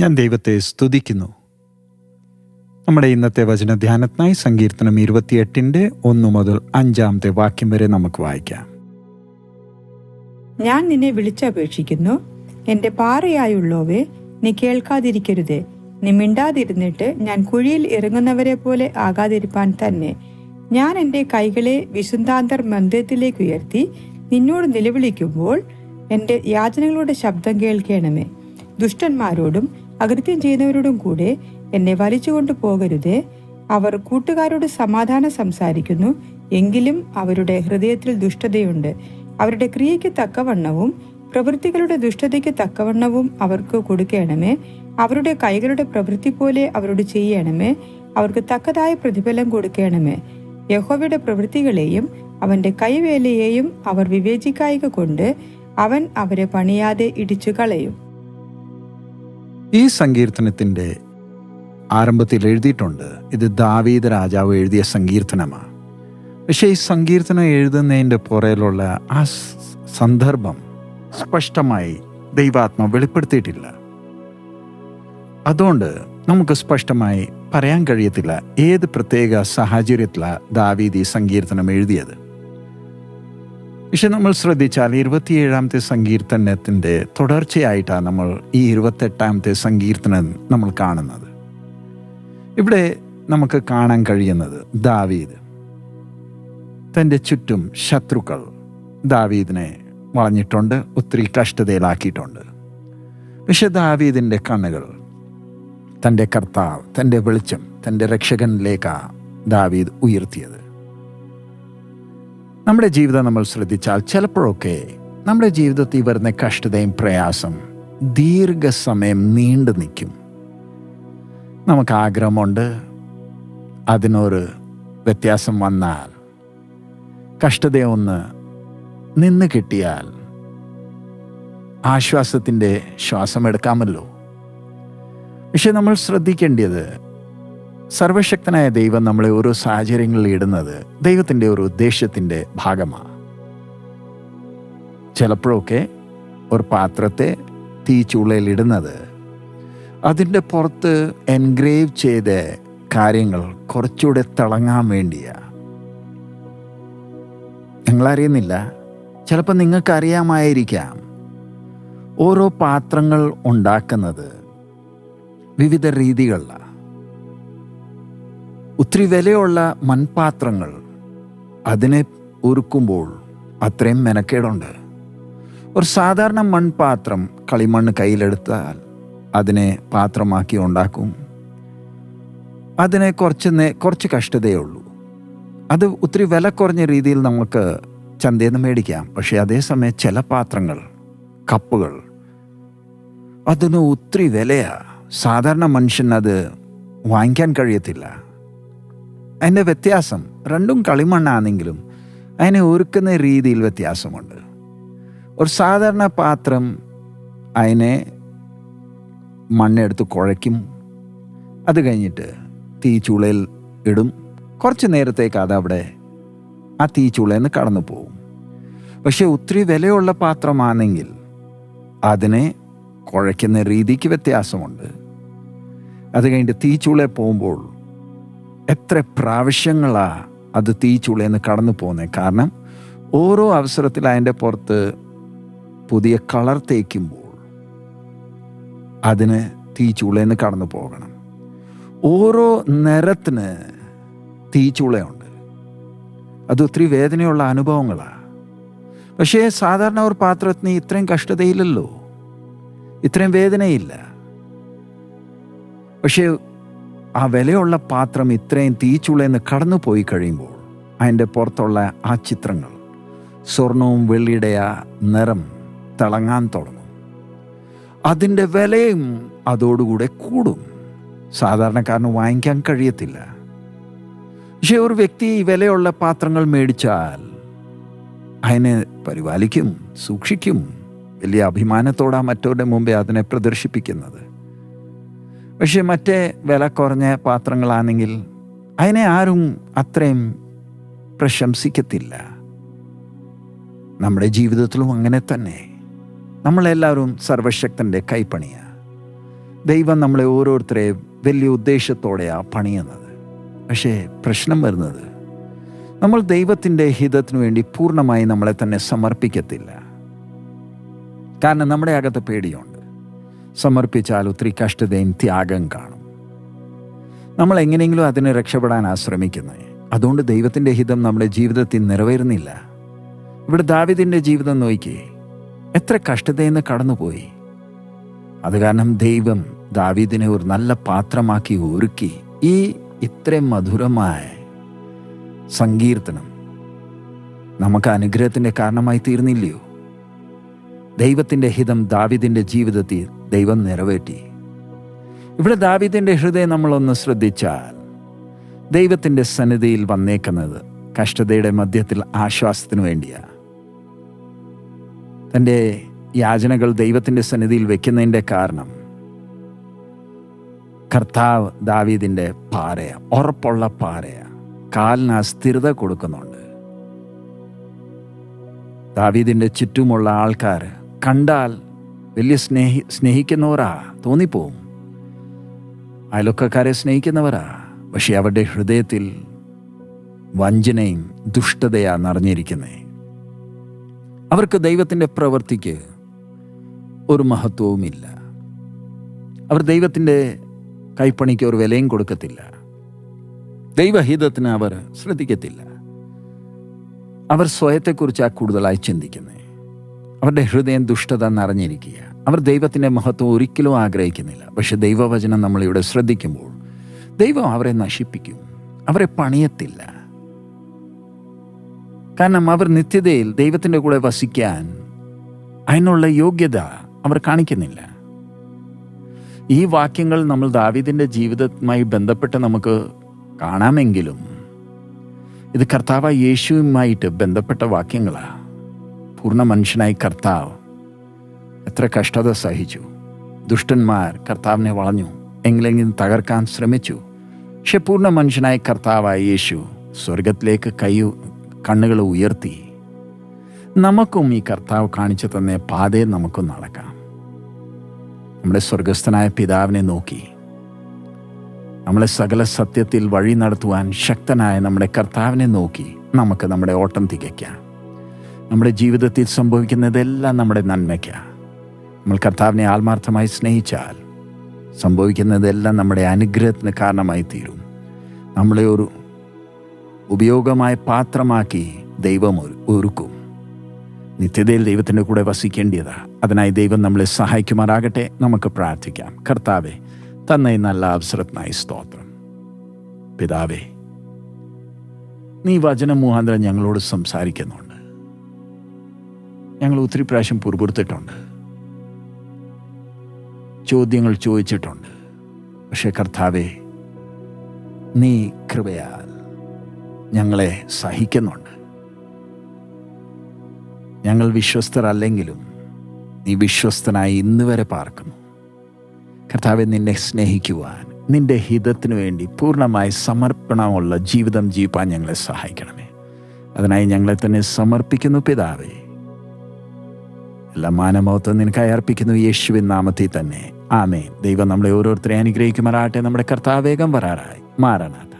ഞാൻ ദൈവത്തെ സ്തുതിക്കുന്നു. നമ്മുടെ ഇന്നത്തെ വചനധ്യാനത്തിനായി സങ്കീർത്തനം ഇരുപത്തിയെട്ടിന്റെ ഒന്നു മുതൽ അഞ്ചാമത്തെ വാക്യം വരെ നമുക്ക് വായിക്കാം. ഞാൻ നിന്നെ വിളിച്ചപേക്ഷിക്കുന്നു. എന്റെ പാറയായുള്ളോവേ നീ കേൾക്കാതിരിക്കരുതേ. നീ മിണ്ടാതിരുന്നിട്ട് ഞാൻ കുഴിയിൽ ഇറങ്ങുന്നവരെ പോലെ ആകാതിരിപ്പാൻ തന്നെ. ഞാൻ എന്റെ കൈകളെ വിശുദ്ധാന്തർ മന്ദിരത്തിലേക്ക് ഉയർത്തി നിന്നോട് നിലവിളിക്കുമ്പോൾ എന്റെ യാചനകളുടെ ശബ്ദം കേൾക്കണമേ. ദുഷ്ടന്മാരോടും അകൃത്യം ചെയ്യുന്നവരോടും കൂടെ എന്നെ വലിച്ചുകൊണ്ടു പോകരുതേ അവർ കൂട്ടുകാരോട് സമാധാനം സംസാരിക്കുന്നു. എങ്കിലും അവരുടെ ഹൃദയത്തിൽ ദുഷ്ടതയുണ്ട്. അവരുടെ ക്രിയയ്ക്ക് തക്കവണ്ണവും പ്രവൃത്തികളുടെ ദുഷ്ടതയ്ക്ക് തക്കവണ്ണവും അവർക്ക് കൊടുക്കണമേ. അവരുടെ കൈകളുടെ പ്രവൃത്തി പോലെ അവരോട് ചെയ്യണമേ. അവർക്ക് തക്കതായ പ്രതിഫലം കൊടുക്കണമേ. യഹോവയുടെ പ്രവൃത്തികളെയും അവന്റെ കൈവേലയെയും അവർ വിവേചിക്കായിക കൊണ്ട് അവൻ അവരെ പണിയാതെ ഇടിച്ചു കളയും ഈ സങ്കീർത്തനത്തിന്റെ ആരംഭത്തിൽ എഴുതിയിട്ടുണ്ട്. ഇത് ദാവീദ് രാജാവ് എഴുതിയ സങ്കീർത്തനമാണ് പക്ഷേ ഈ സങ്കീർത്തനം എഴുതുന്നതിന്റെ പുറയിലുള്ള ആ സന്ദർഭം സ്പഷ്ടമായി ദൈവാത്മ വെളിപ്പെടുത്തിയിട്ടില്ല. അതുകൊണ്ട് നമുക്ക് സ്പഷ്ടമായി പറയാൻ കഴിയത്തില്ല ഏത് പ്രത്യേക സാഹചര്യത്തിലാണ് ദാവീദ് ഈ സങ്കീർത്തനം എഴുതിയത്. പക്ഷെ നമ്മൾ ശ്രദ്ധിച്ചാൽ ഇരുപത്തിയേഴാമത്തെ സങ്കീർത്തനത്തിന്റെ തുടർച്ചയായിട്ടാണ് നമ്മൾ ഈ ഇരുപത്തെട്ടാമത്തെ സങ്കീർത്തനം നമ്മൾ കാണുന്നത്. ഇവിടെ നമുക്ക് കാണാൻ കഴിയുന്നത് ദാവീദ്. തന്റെ ചുറ്റും ശത്രുക്കൾ ദാവീദിനെ വളഞ്ഞിട്ടുണ്ട് ഒത്തിരി കഷ്ടതയിലാക്കിയിട്ടുണ്ട്. പക്ഷെ ദാവീദിന്റെ കണ്ണുകൾ തന്റെ കർത്താവ് തന്റെ വെളിച്ചം തന്റെ രക്ഷകനിലേക്കാണ് ദാവീദ് ഉയർത്തിയത്. നമ്മുടെ ജീവിതം നമ്മൾ ശ്രദ്ധിച്ചാൽ ചിലപ്പോഴൊക്കെ നമ്മുടെ ജീവിതത്തിൽ വരുന്ന കഷ്ടതയും പ്രയാസം ദീർഘസമയം നീണ്ടു നിൽക്കും. നമുക്ക് ആഗ്രഹമുണ്ട് അതിനൊരു വ്യത്യാസം വന്നാൽ കഷ്ടതയൊന്ന് നിന്ന് കിട്ടിയാൽ ആശ്വാസത്തിന്റെ ശ്വാസമെടുക്കാമല്ലോ പക്ഷെ നമ്മൾ ശ്രദ്ധിക്കേണ്ടത് സർവശക്തനായ ദൈവം നമ്മളെ ഓരോ സാഹചര്യങ്ങളിൽ ഇടുന്നത് ദൈവത്തിന്റെ ഒരു ഉദ്ദേശത്തിന്റെ ഭാഗമാണ്. ചിലപ്പോഴൊക്കെ ഒരു പാത്രത്തെ തീ ചൂളയിൽ ഇടുന്നത് അതിന്റെ പുറത്ത് എൻഗ്രേവ് ചെയ്ത കാര്യങ്ങൾ കുറച്ചുകൂടെ തിളങ്ങാൻ വേണ്ടിയാ. നിങ്ങളറിയുന്നില്ല? ചിലപ്പോൾ നിങ്ങൾക്കറിയാമായിരിക്കാം. ഓരോ പാത്രങ്ങൾ ഉണ്ടാക്കുന്നത് വിവിധ രീതികളിലാണ്. ഒത്തിരി വിലയുള്ള മൺപാത്രങ്ങൾ അതിനെ ഉരുക്കുമ്പോൾ അത്രയും മെനക്കേടുണ്ട്. ഒരു സാധാരണ മൺപാത്രം കളിമണ്ണ് കയ്യിലെടുത്താൽ അതിനെ പാത്രമാക്കി ഉണ്ടാക്കും. അതിനെ കുറച്ച് നേ കുറച്ച് കഷ്ടതയേ ഉള്ളൂ. അത് ഒത്തിരി വില കുറഞ്ഞ രീതിയിൽ നമുക്ക് ചന്തയിൽ നിന്ന് മേടിക്കാം. പക്ഷേ അതേസമയം ചില പാത്രങ്ങൾ കപ്പുകൾ അതിന് ഒത്തിരി വിലയാ. സാധാരണ മനുഷ്യനത് വാങ്ങിക്കാൻ കഴിയത്തില്ല. അതിന്റെ വ്യത്യാസം. രണ്ടും കളിമണ്ണാണെങ്കിലും അതിനെ ഒരുക്കുന്ന രീതിയിൽ വ്യത്യാസമുണ്ട്. ഒരു സാധാരണ പാത്രം അതിനെ മണ്ണെടുത്ത് കുഴയ്ക്കും. അത് കഴിഞ്ഞിട്ട് തീ ചൂളയിൽ ഇടും. കുറച്ച് നേരത്തേക്ക് അതവിടെ ആ തീ ചൂളയിൽ നിന്ന് കടന്നു പോകും. പക്ഷെ ഒത്തിരി വിലയുള്ള പാത്രമാണെങ്കിൽ അതിനെ കുഴയ്ക്കുന്ന രീതിക്ക് വ്യത്യാസമുണ്ട്. അത് കഴിഞ്ഞിട്ട് തീ ചൂളയിൽ പോകുമ്പോൾ എത്ര പ്രാവശ്യങ്ങളാണ് അത് തീ ചൂളയിൽ നിന്ന് കടന്നു പോകുന്നത് കാരണം ഓരോ അവസരത്തിൽ അതിന്റെ പുറത്ത് പുതിയ കളർ തേക്കുമ്പോൾ അതിന് തീ ചൂളയിൽ നിന്ന് കടന്നു പോകണം. ഓരോ നിറത്തിന് തീച്ചുളയുണ്ട് ചൂളയുണ്ട് അത് ഒത്തിരി വേദനയുള്ള അനുഭവങ്ങളാണ് പക്ഷേ സാധാരണ ഒരു പാത്രത്തിന് ഇത്രയും കഷ്ടതയില്ലല്ലോ. ഇത്രയും വേദനയില്ല. പക്ഷേ ആ വിലയുള്ള പാത്രം ഇത്രയും തീച്ചുളയെന്ന് കടന്നു പോയി കഴിയുമ്പോൾ അതിന്റെ പുറത്തുള്ള ആ ചിത്രങ്ങൾ സ്വർണവും വെള്ളിയുടെ ആ നിറം തിളങ്ങാൻ തുടങ്ങും. അതിന്റെ വിലയും അതോടുകൂടെ കൂടും. സാധാരണക്കാരന് വാങ്ങിക്കാൻ കഴിയത്തില്ല. പക്ഷെ ഒരു വ്യക്തി വിലയുള്ള പാത്രങ്ങൾ മേടിച്ചാൽ അതിനെ പരിപാലിക്കും സൂക്ഷിക്കും. വലിയ അഭിമാനത്തോടെ മറ്റവരുടെ മുമ്പേ അതിനെ പ്രദർശിപ്പിക്കുന്നത്. പക്ഷെ മറ്റേ വില കുറഞ്ഞ പാത്രങ്ങളാണെങ്കിൽ അതിനെ ആരും അത്രയും പ്രശംസിക്കത്തില്ല. നമ്മുടെ ജീവിതത്തിലും അങ്ങനെ തന്നെ. നമ്മളെല്ലാവരും സർവശക്തന്റെ കൈപ്പണിയ. ദൈവം നമ്മളെ ഓരോരുത്തരെ വലിയ ഉദ്ദേശത്തോടെയാണ് പണിയുന്നത്. പക്ഷേ പ്രശ്നം വരുന്നത് നമ്മൾ ദൈവത്തിന്റെ ഹിതത്തിനു വേണ്ടി പൂർണമായി നമ്മളെ തന്നെ സമർപ്പിക്കത്തില്ല. കാരണം നമ്മുടെ അകത്ത് പേടിയുണ്ട്. സമർപ്പിച്ചാൽ ഒത്തിരി കഷ്ടതയും ത്യാഗം കാണും. നമ്മൾ എങ്ങനെയെങ്കിലും അതിനെ രക്ഷപ്പെടാൻ ശ്രമിക്കുന്നത് അതുകൊണ്ട് ദൈവത്തിന്റെ ഹിതം നമ്മുടെ ജീവിതത്തിൽ നിറവേറുന്നില്ല. ഇവിടെ ദാവിദിന്റെ ജീവിതം നോക്കി എത്ര കഷ്ടതയെന്ന് കടന്നുപോയി. അത് കാരണം ദൈവം ദാവീദിനെ ഒരു നല്ല പാത്രമാക്കി ഒരുക്കി ഈ ഇത്രയും മധുരമായ സങ്കീർത്തനം നമുക്ക് അനുഗ്രഹത്തിന്റെ കാരണമായി തീർന്നില്ലയോ? ദൈവത്തിന്റെ ഹിതം ദാവിദിന്റെ ജീവിതത്തിൽ ദൈവം നിറവേറ്റി. ഇവിടെ ദാവിദിന്റെ ഹൃദയം നമ്മളൊന്ന് ശ്രദ്ധിച്ചാൽ ദൈവത്തിന്റെ സന്നിധിയിൽ വന്നേക്കുന്നത് കഷ്ടതയുടെ മധ്യത്തിൽ ആശ്വാസത്തിനു വേണ്ടിയാണ് തന്റെ യാചനകൾ ദൈവത്തിന്റെ സന്നിധിയിൽ വെക്കുന്നതിന്റെ കാരണം കർത്താവ് ദാവീദിന്റെ പാറയ ഉറപ്പുള്ള പാറയ കാലിന് സ്ഥിരത കൊടുക്കുന്നുണ്ട്. ദാവീദിന്റെ ചുറ്റുമുള്ള ആൾക്കാർ കണ്ടാൽ വലിയ സ്നേഹി സ്നേഹിക്കുന്നവരാ തോന്നിപ്പോവും. അയലൊക്കക്കാരെ സ്നേഹിക്കുന്നവരാ. പക്ഷെ അവരുടെ ഹൃദയത്തിൽ വഞ്ചനയും ദുഷ്ടതയാ നിറഞ്ഞിരിക്കുന്നത് അവർക്ക് ദൈവത്തിന്റെ പ്രവൃത്തിക്ക് ഒരു മഹത്വവുമില്ല. അവർ ദൈവത്തിന്റെ കൈപ്പണിക്ക് ഒരു വിലയും കൊടുക്കത്തില്ല. ദൈവഹിതത്തിന് അവർ ശ്രദ്ധിക്കത്തില്ല. അവർ സ്വയത്തെക്കുറിച്ചാണ് കൂടുതലായി ചിന്തിക്കുന്നത് അവരുടെ ഹൃദയം ദുഷ്ടത നിറഞ്ഞിരിക്കുക അവർ ദൈവത്തിന്റെ മഹത്വം ഒരിക്കലും ആഗ്രഹിക്കുന്നില്ല. പക്ഷെ ദൈവവചനം നമ്മളിവിടെ ശ്രദ്ധിക്കുമ്പോൾ ദൈവം അവരെ നശിപ്പിക്കും. അവരെ പണിയത്തില്ല. കാരണം അവർ നിത്യതയിൽ ദൈവത്തിന്റെ കൂടെ വസിക്കാൻ അതിനുള്ള യോഗ്യത അവർ കാണിക്കുന്നില്ല. ഈ വാക്യങ്ങൾ നമ്മൾ ദാവീദിന്റെ ജീവിതവുമായി ബന്ധപ്പെട്ട് നമുക്ക് കാണാമെങ്കിലും ഇത് കർത്താവ് യേശുവുമായിട്ട് ബന്ധപ്പെട്ട വാക്യങ്ങളാണ്. പൂർണ മനുഷ്യനായി കർത്താവ്. എത്ര കഷ്ടത സഹിച്ചു. ദുഷ്ടന്മാർ കർത്താവിനെ വളഞ്ഞു. എങ്കിലെങ്കിലും തകർക്കാൻ ശ്രമിച്ചു. പക്ഷെ പൂർണ മനുഷ്യനായ കർത്താവായ യേശു സ്വർഗത്തിലേക്ക് കൈ കണ്ണുകൾ ഉയർത്തി. നമുക്കും ഈ കർത്താവ് കാണിച്ചു തന്ന പാതയെ നമുക്കും നടക്കാം. നമ്മുടെ സ്വർഗസ്ഥനായ പിതാവിനെ നോക്കി. നമ്മളെ സകല സത്യത്തിൽ വഴി നടത്തുവാൻ ശക്തനായ നമ്മുടെ കർത്താവിനെ നോക്കി നമുക്ക് നമ്മുടെ ഓട്ടം തികയ്ക്കാം. നമ്മുടെ ജീവിതത്തിൽ സംഭവിക്കുന്നതെല്ലാം നമ്മുടെ നന്മയ്ക്കാണ് നമ്മൾ കർത്താവിനെ ആത്മാർത്ഥമായി സ്നേഹിച്ചാൽ സംഭവിക്കുന്നതെല്ലാം നമ്മുടെ അനുഗ്രഹത്തിന് കാരണമായി തീരും നമ്മളെ ഒരു ഉപയോഗമായ പാത്രമാക്കി ദൈവം ഒരു- ഒരുക്കും. നിത്യതയിൽ ദൈവത്തിന്റെ കൂടെ വസിക്കേണ്ടിയതാണ് അതിനായി ദൈവം നമ്മളെ സഹായിക്കുമാറാകട്ടെ. നമുക്ക് പ്രാർത്ഥിക്കാം. കർത്താവെ തന്ന നല്ല അവസരത്തിനായി സ്തോത്രം. പിതാവേ നീ വചനം മുഖാന്തരം ഞങ്ങളോട് സംസാരിക്കുന്നുണ്ട്. ഞങ്ങൾ ഒത്തിരി പ്രാവശ്യം പുറപുറത്തിട്ടുണ്ട് ചോദ്യങ്ങൾ ചോദിച്ചിട്ടുണ്ട്. പക്ഷേ കർത്താവെ നീ കൃപയാൽ ഞങ്ങളെ സഹിക്കുന്നുണ്ട്. ഞങ്ങൾ വിശ്വസ്തരല്ലെങ്കിലും നീ വിശ്വസ്തനായി ഇന്ന് വരെ പാർക്കുന്നു. കർത്താവെ നിന്നെ സ്നേഹിക്കുവാൻ നിന്റെ ഹിതത്തിനു വേണ്ടി പൂർണമായി സമർപ്പണമുള്ള ജീവിതം ജീവിപ്പാൻ ഞങ്ങളെ സഹായിക്കണമേ. അതിനായി ഞങ്ങളെ തന്നെ സമർപ്പിക്കുന്നു പിതാവേ. എല്ലാ മാനമഹത്വം നിനക്കായി അർപ്പിക്കുന്നു യേശുവിൻ നാമത്തിൽ തന്നെ. ആമേ ദൈവം നമ്മളെ ഓരോരുത്തരെ അനുഗ്രഹിക്കുമാറാട്ടെ നമ്മുടെ കർത്താവേഗം വരാറായി. മാറാനാട്ടെ